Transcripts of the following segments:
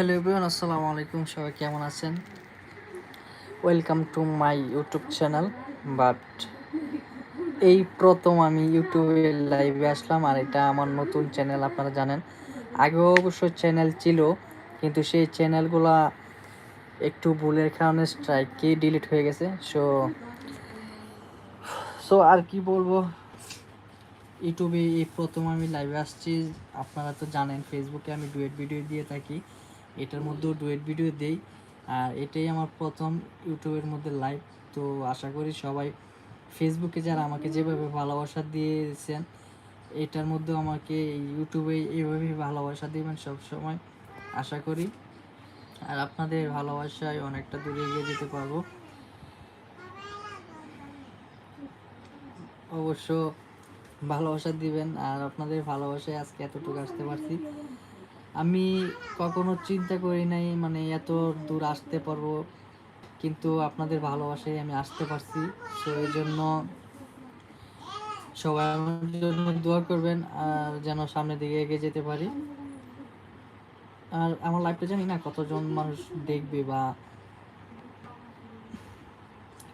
Hello everyone, আসসালামু আলাইকুম। সবাই কেমন আছেন? Welcome to my YouTube channel but এই প্রথম আমি ইউটিউবে লাইভে আসলাম, আর এটা আমার নতুন চ্যানেল আপনারা জানেন। আগেও অবশ্য চ্যানেল ছিল, কিন্তু সেই চ্যানেলগুলা একটু ভুলের কারণে স্ট্রাইকে ডিলিট হয়ে গেছে। সো সো আর কি বলব? ইউটিউবে এই প্রথম আমি লাইভে আসছি। আপনারা তো জানেন ফেসবুকে আমি ডুয়েট ভিডিও দিয়ে থাকি। এটার মধ্যেও ডুয়েট ভিডিও দেই। আর এটাই আমার প্রথম ইউটিউবের মধ্যে লাইভ তো আশা করি সবাই ফেসবুকে যারা আমাকে যেভাবে ভালোবাসা দিয়েছেন, এটার মধ্যেও আমাকে ইউটিউবে এইভাবেই ভালোবাসা দেবেন সব সময় আশা করি। আর আপনাদের ভালোবাসায় অনেকটা দূরে এগিয়ে যেতে পারব। অবশ্য ভালোবাসা দিবেন, আর আপনাদের ভালোবাসায় আজকে এতটুকু আসতে পারছি। আমি কখনো চিন্তা করি নাই মানে এত দূর আসতে পারব, কিন্তু আপনাদের ভালোবাসায় আমি আসতে পারছি। তো এই জন্য সবাই আমার জন্য দোয়া করবেন, আর যেন সামনের দিকে এগিয়ে যেতে পারি। আর আমার লাইফটা জানি না কতজন মানুষ দেখবে বা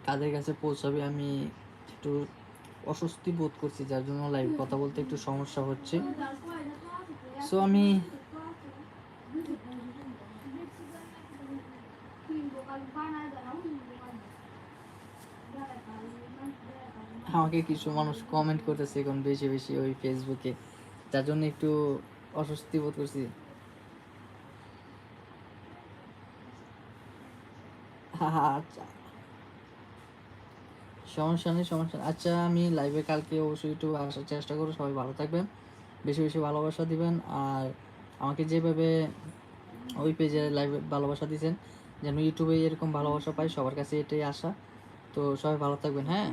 কাদের কাছে পৌঁছাবে, আমি একটু অস্বস্তি বোধ করছি, যার জন্য লাইভ কথা বলতে একটু সমস্যা হচ্ছে। সো আমি আমাকে কিছু মানুষ কমেন্ট করতেছে এখন বেশি বেশি ওই ফেসবুকে যার জন্য একটু অস্বস্তি বোধ করছি। আচ্ছা। সমস্যা নেই, সমস্যা। আচ্ছা আমি লাইভে কালকে অবশ্যই একটু আসার চেষ্টা করব। সবাই ভালো থাকবেন, বেশি বেশি ভালোবাসা দিবেন। আর আমাকে যেভাবে ওই পেজে লাইভে ভালোবাসা দিয়েছেন যেন ইউটিউবে এরকম ভালোবাসা পাই সবার কাছে এটাই আসা তো সবাই ভালো থাকবেন হ্যাঁ?